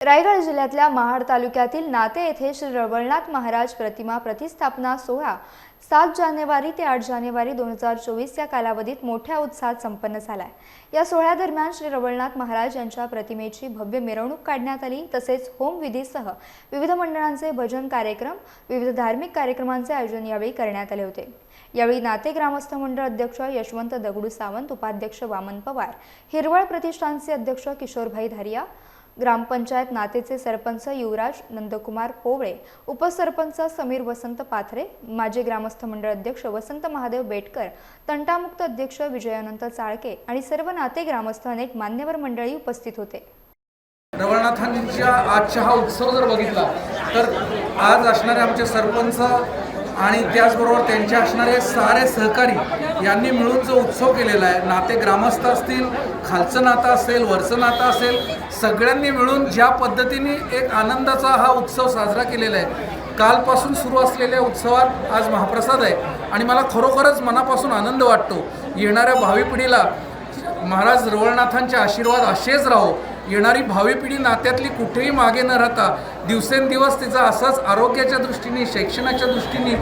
रायगड जिल्ह्यातल्या महाड तालुक्यातील नाते येथे श्री रवळनाथ महाराज प्रतिमा प्रतिस्थापना सोहळा सात जानेवारी ते आठ जानेवारी दोन हजार चोवीस या कालावधीत मोठ्या उत्साहात संपन्न झालाय. या सोहळ्यादरम्यान श्री रवळनाथ महाराज यांच्या प्रतिमेची भव्य मिरवणूक काढण्यात आली. तसेच होमविधीसह विविध मंडळांचे भजन कार्यक्रम विविध धार्मिक कार्यक्रमांचे आयोजन यावेळी करण्यात आले होते. यावेळी नाते ग्रामस्थ मंडळ अध्यक्ष यशवंत दगडू सावंत उपाध्यक्ष वामन पवार हिरवळ प्रतिष्ठानचे अध्यक्ष किशोरभाई धारिया ग्रामपंचायत नातेचे सरपंच युवराज नंदकुमार पोवळे उपसरपंच समीर वसंत पाथरे माजी ग्रामस्थ मंडळ अध्यक्ष वसंत महादेव बेटकर तंटामुक्त अध्यक्ष विजयानंत चाळके आणि सर्व नाते ग्रामस्थ अनेक मान्यवर मंडळी उपस्थित होते. रवळनाथांच्या आजचा हा उत्सव जर बघितला तर आज असणारे आमचे सरपंच आणि त्याचबरोबर त्यांचे असणारे सारे सहकारी यांनी मिळून जो उत्सव केलेला आहे नाते ग्रामस्थ असतील खालचं नातं असेल वरचं नातं असेल सगळ्यांनी मिळून ज्या पद्धतीने एक आनंदाचा हा उत्सव साजरा केलेला आहे कालपासून सुरू असलेल्या उत्सवात आज महाप्रसाद आहे. आणि मला खरोखरच मनापासून आनंद वाटतो येणाऱ्या भावी पिढीला महाराज रवळनाथांचे आशीर्वाद असेच राहो. येणारी भावी पिढी नात्यातली कुठेही मागे न राहता दिवसेंदिवस तिचा असाच आरोग्याच्या दृष्टीने शैक्षणाच्या दृष्टीने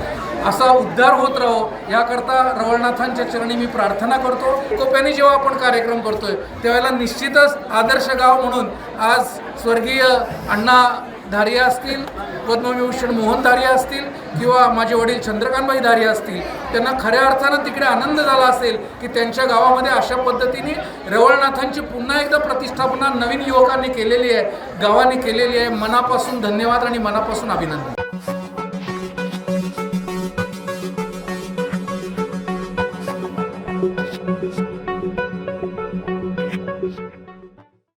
असा उद्धार होत राहो याकरता रवळनाथांच्या चरणी मी प्रार्थना करतो. कोप्याने जेव्हा आपण कार्यक्रम करतोय त्यावेळेला निश्चितच आदर्श गाव म्हणून आज स्वर्गीय अण्णा धारिया असतील पद्मविभूषण मोहन धारिया असतील किंवा माझे वडील चंद्रकांतबाई धारिया असतील त्यांना खऱ्या अर्थानं तिकडे आनंद झाला असेल की त्यांच्या गावामध्ये अशा पद्धतीने रवळनाथांची पुन्हा एकदा प्रतिष्ठापना नवीन युवकांनी केलेली आहे गावाने केलेली आहे. मनापासून धन्यवाद आणि मनापासून अभिनंदन.